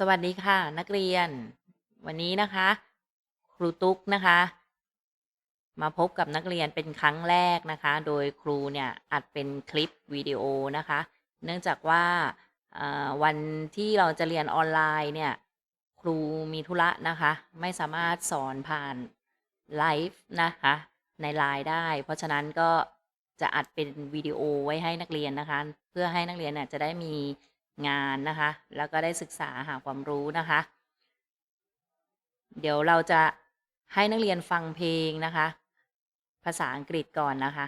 สวัสดีค่ะ นักเรียน วันนี้นะคะ ครูตุ๊กนะคะ มาพบกับนักเรียนเป็นครั้งแรกนะคะ โดยครูเนี่ยอัดเป็นคลิปวิดีโอนะคะ เนื่องจากว่าวันที่เราจะเรียนออนไลน์เนี่ย ครูมีธุระนะคะ ไม่สามารถสอนผ่านไลฟ์นะคะ ในไลน์ได้ เพราะฉะนั้นก็จะอัดเป็นวิดีโอไว้ให้นักเรียนนะคะ เพื่อให้นักเรียนเนี่ยจะได้มี งานนะคะ แล้วก็ได้ศึกษาหาความรู้นะคะ เดี๋ยวเราจะให้นักเรียนฟังเพลงนะคะ ภาษาอังกฤษก่อนนะคะ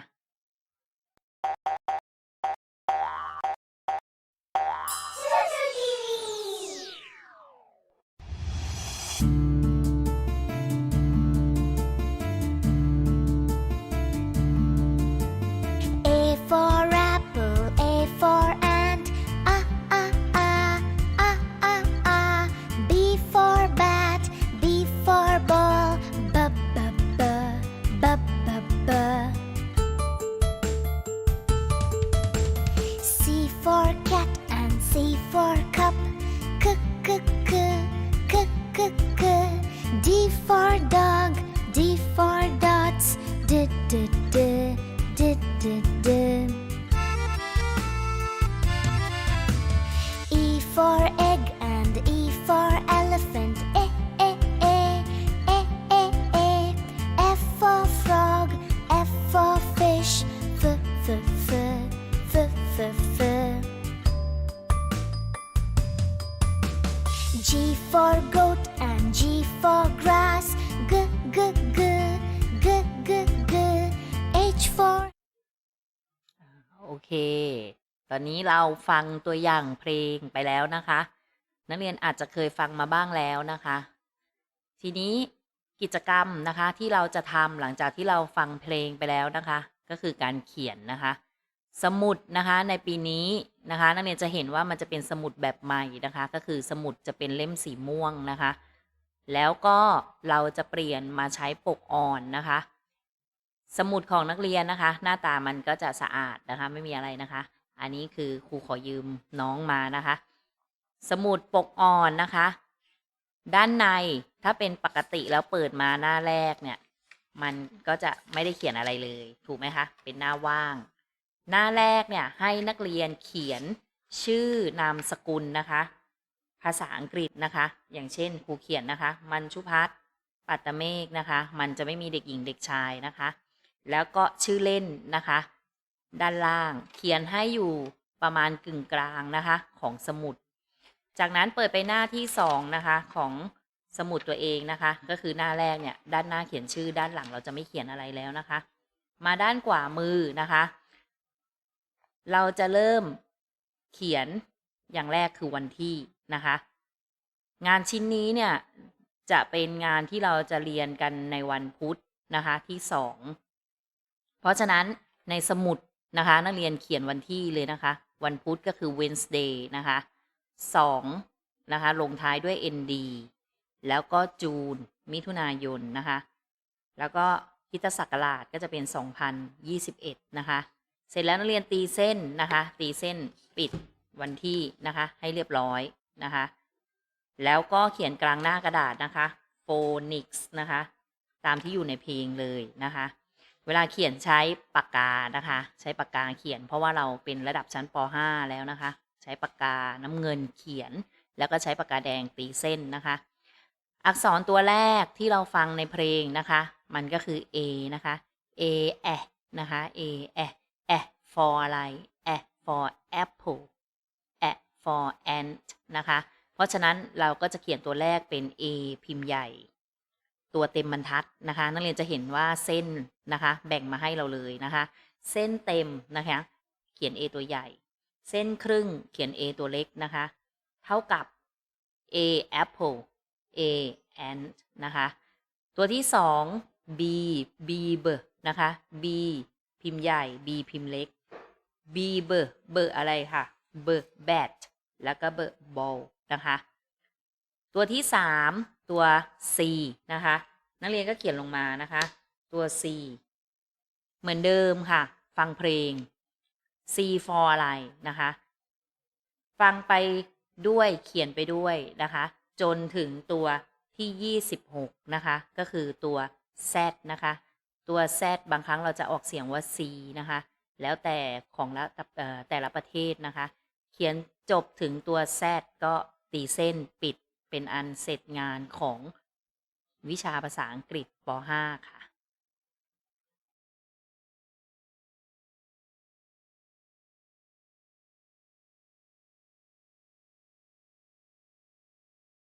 A D for dog, D for dots. D, d, d, d, d, d. E for เค ตอนนี้เราฟังตัวอย่างเพลงไปแล้วนะคะ นักเรียนอาจจะเคยฟังมาบ้างแล้วนะคะ ทีนี้กิจกรรมนะคะที่เราจะทำหลังจากที่เราฟังเพลงไปแล้วนะคะ ก็คือการเขียนนะคะ สมุดนะคะในปีนี้นะคะ นักเรียนจะเห็นว่ามันจะเป็นสมุดแบบใหม่นะคะ ก็คือสมุดจะเป็นเล่มสีม่วงนะคะ แล้วก็เราจะเปลี่ยนมาใช้ปกอ่อนนะคะ สมุดของนักเรียนนะคะ หน้าตามันก็จะสะอาดนะคะ ไม่มีอะไรนะคะ อันนี้คือครูขอยืมน้องมานะคะ สมุดปกอ่อนนะคะ ด้านในถ้าเป็นปกติแล้วเปิดมาหน้าแรกเนี่ย มันก็จะไม่ได้เขียนอะไรเลย ถูกไหมคะ เป็นหน้าว่าง หน้าแรกเนี่ยให้นักเรียนเขียนชื่อนามสกุลนะคะ ภาษาอังกฤษนะคะ อย่างเช่นครูเขียนนะคะ มันชุพัฒปัตตเมฆนะคะ มันจะไม่มีเด็กหญิงเด็กชายนะคะ แล้วก็ชื่อเล่นนะคะ ด้านล่างเขียนให้อยู่ประมาณกึ่งกลางนะคะ ของสมุด จากนั้นเปิดไปหน้าที่สองนะคะของสมุดตัวเองนะคะ ก็คือหน้าแรกเนี่ยด้านหน้าเขียนชื่อด้านหลังเราจะไม่เขียนอะไรแล้วนะคะ มาด้านขวามือนะคะ เราจะเริ่มเขียนอย่างแรกคือวันที่นะคะ งานชิ้นนี้เนี่ยจะเป็นงานที่เราจะเรียนกันในวันพุธนะคะที่สอง เพราะฉะนั้นในสมุดนะคะ นักเรียนเขียนวันที่เลยนะคะ วันพุธก็คือ Wednesday นะคะสองนะคะ ลงท้ายด้วย ND แล้วก็จูน มิถุนายนนะคะ แล้วก็คริดศักราชก็จะเป็น 2021 นะคะ เสร็จแล้วนักเรียนตีเส้นนะคะ ตีเส้นปิดวันที่นะคะ ให้เรียบร้อยนะคะ แล้วก็เขียนกลางหน้ากระดาษนะคะ phonics นะคะ ตามที่อยู่ในเพลงเลยนะคะ เวลาเขียนใช้ปากกานะคะ ใช้ปากกาเขียน เพราะว่าเราเป็นระดับชั้นป .5 แล้วนะคะ ใช้ปากกาน้ำเงินเขียน แล้วก็ใช้ปากกาแดงตีเส้นนะคะ อักษรตัวแรกที่เราฟังในเพลงนะคะ มันก็คือ A นะคะ A แอนะคะ A แอแอ for อะไรแอ for apple แอ for ant นะคะ เพราะฉะนั้นเราก็จะเขียนตัวแรกเป็น A พิมพ์ใหญ่ ตัวเต็มบรรทัดนะคะ นักเรียนจะเห็นว่าเส้นนะคะ แบ่งมาให้เราเลยนะคะ เส้นเต็มนะคะ เขียน A ตัวใหญ่ เส้นครึ่งเขียน A ตัวเล็กนะคะ เท่ากับ A apple A ant นะคะ ตัวที่สอง B B เบอร์นะคะ B พิมพ์ใหญ่ B พิมพ์เล็ก B เบอร์เบอร์อะไรค่ะ เบอร์ bat แล้วก็เบอร์ ball นะคะ ตัวที่สามตัว C นะคะ นักเรียนก็เขียนลงมานะคะ ตัว C เหมือนเดิมค่ะ ฟังเพลง C for อะไรนะคะ ฟังไปด้วยเขียนไปด้วยนะคะ จนถึงตัวที่ 26 นะคะ ก็คือตัว Z นะคะ ตัว Z บางครั้งเราจะออกเสียงว่า C นะคะ แล้วแต่ของละแต่ละประเทศนะคะ เขียนจบถึงตัว Z ก็ตีเส้นปิด เป็นอันเสร็จงานของวิชาภาษาอังกฤษป .5 ค่ะ